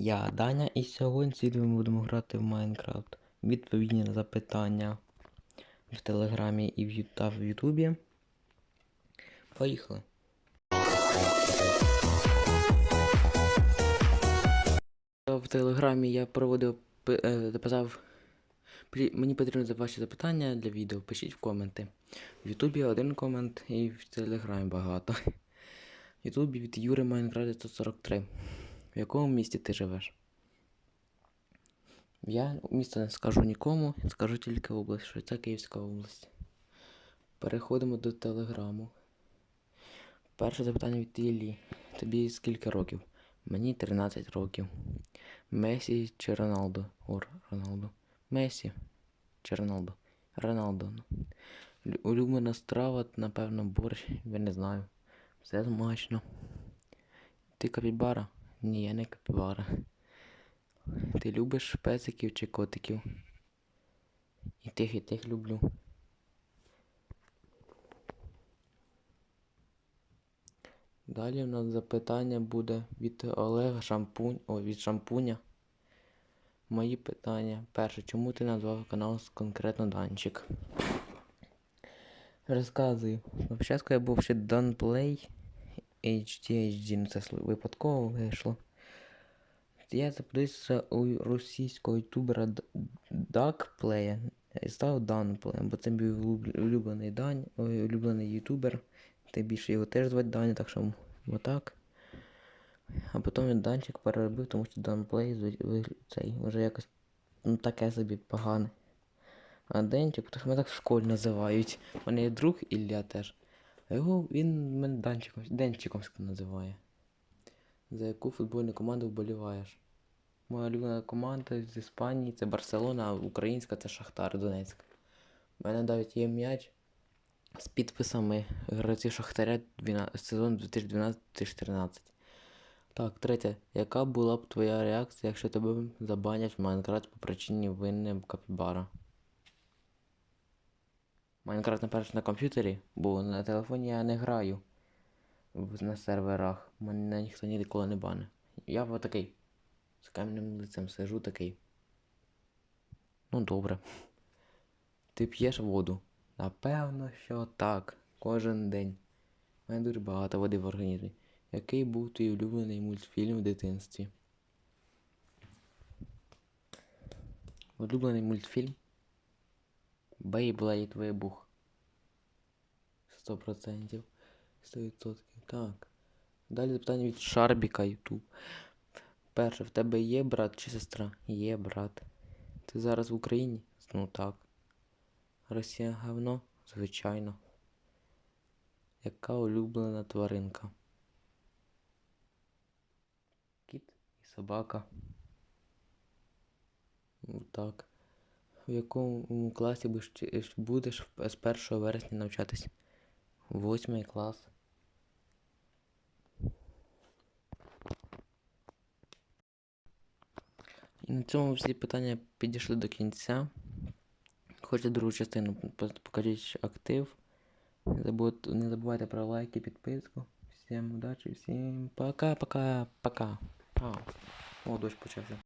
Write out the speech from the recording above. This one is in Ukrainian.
Я Даня і сьогодні ми будемо грати в Майнкрафт. Відповідні на запитання в Телеграмі і в та в Ютубі. Поїхали. В Телеграмі я проводив е, написав. «Плі- Мені потрібно ваші запитання для відео. Пишіть в коменти. В Ютубі один комент і в Телеграмі багато. В Ютубі від Юри Майнкрафт 143. В якому місті ти живеш? Я місто не скажу нікому, скажу тільки область, що це Київська область. Переходимо до телеграму. Перше запитання від Іллі. Тобі скільки років? Мені 13 років. Месі чи Роналдо? О, Роналдо. Месі чи Роналдо? Роналдо. Улюблена страва, напевно, борщ, я не знаю. Все смачно. Ти капібара? Ні, я не капібара. Ти любиш песиків чи котиків? І тих, і тих люблю. Далі у нас запитання буде від Олега Шампунь. О, від Шампуня. Мої питання. Перше, чому ти назвав канал конкретно Данчик? Розказую. Спочатку я був ще Donplay HD HD, ну це випадково вийшло. Я записався у російського ютубера Д- Duckplay і став Данплеєм, бо це мій улюблений Дань, улюблений ютубер. Та більше його теж звати Даня, так що отак. А потім він Данчик переробив, тому що Данплей цей вже якось ну таке собі погане. А Денчик, то ж мене так в школі називають. У мене є друг Ілля теж. А його він мене Данчиком, Денчиком називає. За яку футбольну команду вболіваєш? Моя улюблена команда з Іспанії це Барселона, а українська це Шахтар Донецьк. У мене навіть є м'яч з підписами гравців Шахтаря 12, сезон 2012-2014. Так, третє. Яка була б твоя реакція, якщо тебе забанять в Майнкрафт по причині винним Капібара? Майнкрафт наперед на комп'ютері, бо на телефоні я не граю на серверах. Мене ніхто ніколи не бане. Я такий. З кам'яним лицем сижу такий. Ну добре. Ти п'єш воду? Напевно, що так. Кожен день. У мене дуже багато води в організмі. Який був твій улюблений мультфільм в дитинстві? Улюблений мультфільм? Бейблейд вибух. Сто процентів. Сто відсотків. Так. Далі запитання від Шарбіка Ютуб. Перше, в тебе є брат чи сестра? Є брат. Ти зараз в Україні? Ну так. Росія говно? Звичайно. Яка улюблена тваринка? Кіт і собака. Ну, Так. В якому класі будеш, з 1 вересня навчатись? Восьмий клас. І на цьому всі питання підійшли до кінця. Хочете другу частину, по- покажіть актив. Не забувайте про лайки, підписку. Всім удачі, всім пока-пока-пока. Пау. О, дощ почався.